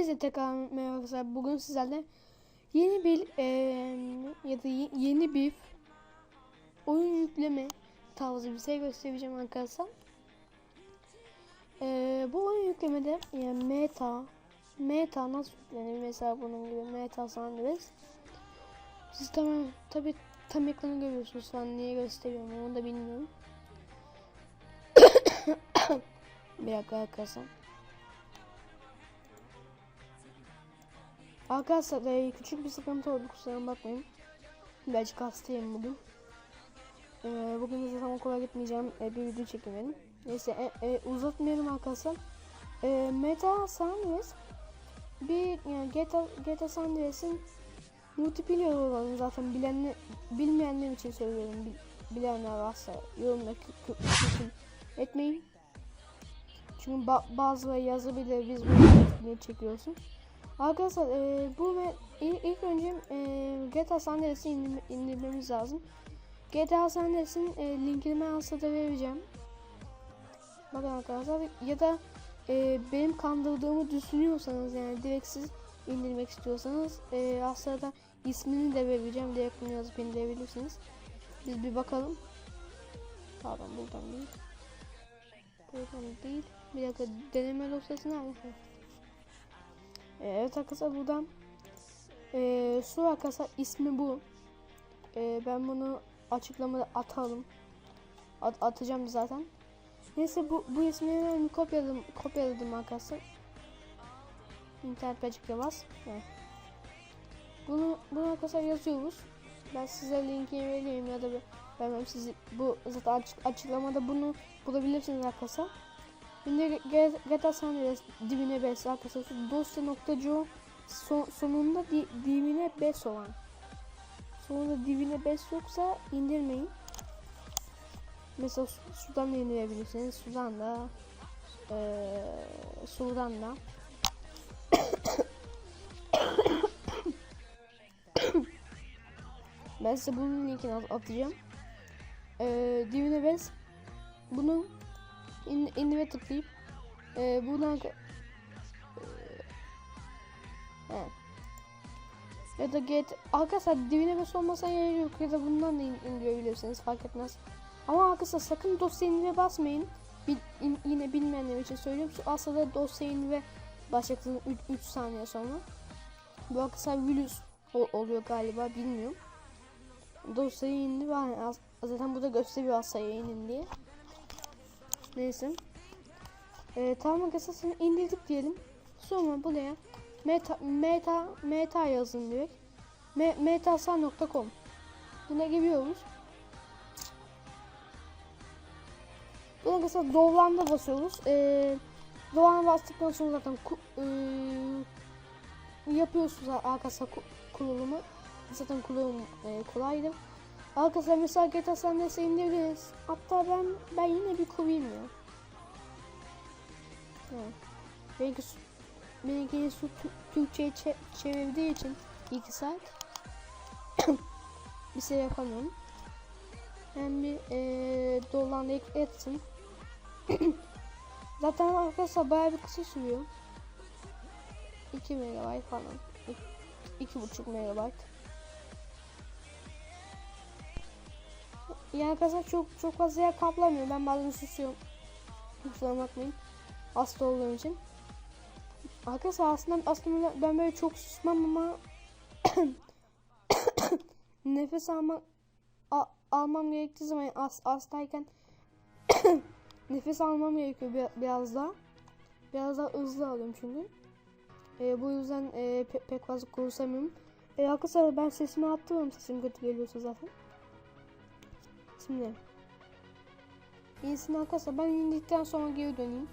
Hepinize tekrar merhaba arkadaşlar. Bugün sizlerle yeni bir eee, ya da ye- yeni bir oyun yükleme tarzı bir şey göstereceğim arkadaşlar. Eee, bu oyun yüklemede yani meta meta nasıl yüklenir mesela bunun gibi meta sandviç. Siz tamam tabi tam ekranı görüyorsunuz falan niye gösteriyorum onu da bilmiyorum. bir dakika arkadaşlar. Arkadaşlar e, küçük bir sıkıntı oldu kusura bakmayın. Birazcık hastayım bugün. E, bugün zaten okula gitmeyeceğim. E, bir video çekemedim. Neyse e, e, uzatmayalım arkadaşlar. E, Meta Sandres bir yani GTA, GTA Sandres'in multiplayer olanı zaten bilenler, bilmeyenler için söylüyorum. Bil- bilenler varsa yorumda etmeyin. Çünkü ba- bazıları yazabilir biz bunu çekiyorsun. Arkadaşlar e, bu ve ilk, önce e, GTA San Andreas'ı indirme- indirmemiz lazım. GTA San Andreas'ın e, linkini ben aslında vereceğim. Bakın arkadaşlar ya da e, benim kandırdığımı düşünüyorsanız yani direkt siz indirmek istiyorsanız e, aslında ismini de vereceğim. Direkt bunu yazıp indirebilirsiniz. Biz bir bakalım. Pardon buradan değil. Buradan değil. Bir dakika deneme dosyası nerede? Ee, Evet arkadaşlar buradan ee, su arkadaşlar ismi bu. Ee, ben bunu açıklamada atalım. At, atacağım zaten. Neyse bu bu ismini ben kopyaladım kopyaladım arkadaşlar. İnternet. Evet. Bunu bunu arkadaşlar yazıyoruz. Ben size linkini vereyim ya da vermem sizi bu zaten açık, açıklamada bunu bulabilirsiniz arkadaşlar. Şimdi GTA San Andreas dibine bes şu dosya.co son, sonunda di, dibine bes olan sonunda dibine bes yoksa indirmeyin. Mesela su, sudan da indirebilirsiniz. Sudan da eee sudan da ben size bunun linkini at- atacağım. Eee dibine bes bunun in, indire tıklayıp e, buradan e, ya da get arkadaşlar dibine bas olmasa gerek yok ya da bundan da in, indirebilirsiniz fark etmez. Ama arkadaşlar sakın dosya indire basmayın. Bil, in, yine bilmeyenler için söylüyorum. Aslında dosya indire başlayacaksınız 3 saniye sonra. Bu arkadaşlar virüs ol- oluyor galiba bilmiyorum. Dosyayı indi var. Zaten burada gösteriyor aslında inin diye. Neyse. Ee, tamam arkadaşlar indirdik diyelim. Sonra buraya meta meta meta yazın direkt. Me, metasan.com Buna giriyoruz. Buna arkadaşlar Doğan'da basıyoruz. Ee, Doğan'a bastıktan sonra zaten ku, ee, yapıyorsunuz ku, kurulumu. Zaten kurulum ee, kolaydı. Arkadaşlar mesela GTA San Andreas'ı indirdiniz. Hatta ben ben yine bir kurayım ya. Evet. Benimki, su- Türkçe'ye çe- çevirdiği için 2 saat bir şey yapamıyorum. Hem bir ee, dolandı etsin. Zaten arkadaşlar bayağı bir kısa sürüyor. 2 megabayt falan. 2,5 megabayt. Yani arkadaşlar çok çok fazla yer kaplamıyor. Ben bazen susuyorum. Kusura bakmayın. Hasta olduğum için. Arkadaşlar aslında aslında ben böyle çok susmam ama nefes alma almam gerektiği zaman as, hastayken nefes almam gerekiyor bir- biraz daha. Biraz daha hızlı alıyorum çünkü. E, bu yüzden e, pe- pek fazla konuşamıyorum. E, arkadaşlar ben sesimi attım sesim kötü geliyorsa zaten. Şimdi İyisini arkadaşlar ben indikten sonra geri döneyim.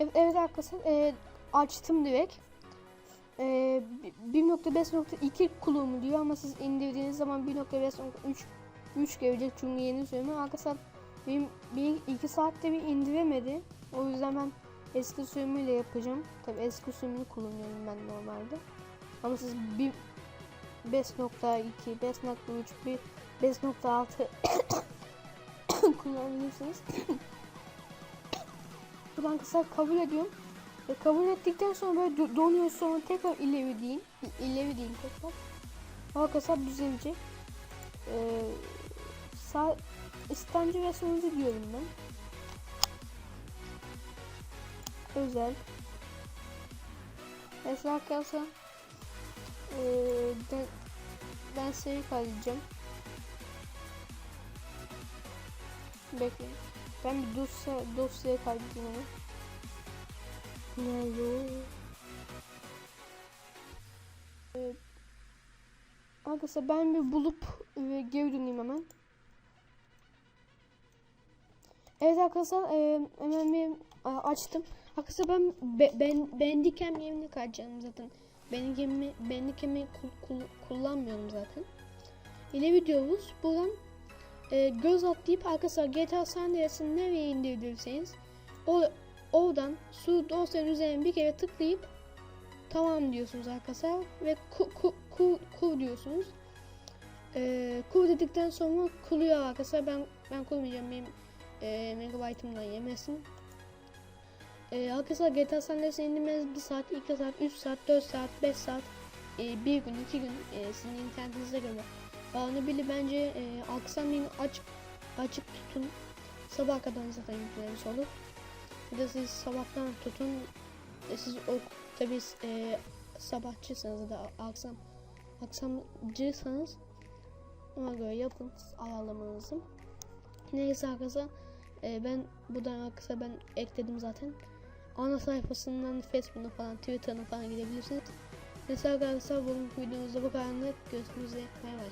Evet, evet arkadaşlar e, açtım direkt. E, 1.5.2 kullanımı diyor ama siz indirdiğiniz zaman 1.5.3 3 gelecek çünkü yeni sürümü. Arkadaşlar benim bir iki saatte bir indiremedi. O yüzden ben eski sürümüyle yapacağım. Tabi eski sürümünü kullanıyorum ben normalde. Ama siz bir 5.2, 5.3, bir 5.6 yapabilirsiniz. Buradan arkadaşlar kabul ediyorum. Ve kabul ettikten sonra böyle do- donuyor sonra tekrar ileri diyeyim. İ- ileri diyeyim tekrar. Arkadaşlar düzelecek. Ee, sağ İstancı ve diyorum ben. Özel. Mesela arkadaşlar ee, ben, ben seri kaydedeceğim. Bekleyin. Ben bir dosya dosyaya kaydedeyim onu. Nerede? Evet. Arkadaşlar ben bir bulup e, geri döneyim hemen. Evet arkadaşlar e, hemen bir açtım. Arkadaşlar ben be, ben bendikem yerini kaydedeceğim zaten. Benim gemimi bendikemi kul, kul, kullanmıyorum zaten. Yine videomuz buradan e, göz atlayıp arkadaşlar GTA San Andreas'ın nereye indirdiyseniz o oradan su dosyanın üzerine bir kere tıklayıp tamam diyorsunuz arkadaşlar ve ku, ku, ku, kur diyorsunuz. E, kur dedikten sonra kuruyor arkadaşlar. Ben ben kurmayacağım benim e, megabaytımdan yemesin. E, arkadaşlar GTA San Andreas'ı indirmeniz 1 saat, 2 saat, 3 saat, 4 saat, 5 saat, e, 1 gün, 2 gün e, sizin internetinize göre Bağını bile bence e, akşamleyin aç, açık tutun. Sabah kadar zaten yüklemiş olur. Bir de siz sabahtan tutun. E, siz o tabi e, sabahçıysanız da akşam akşamcıysanız ona göre yapın ayarlamanızı. Neyse arkadaşlar e, ben buradan arkadaşlar ben ekledim zaten ana sayfasından Facebook'una falan Twitter'ına falan gidebilirsiniz. Neyse arkadaşlar bugün videomuzda bu kadarını görüşmek üzere. Bay bay.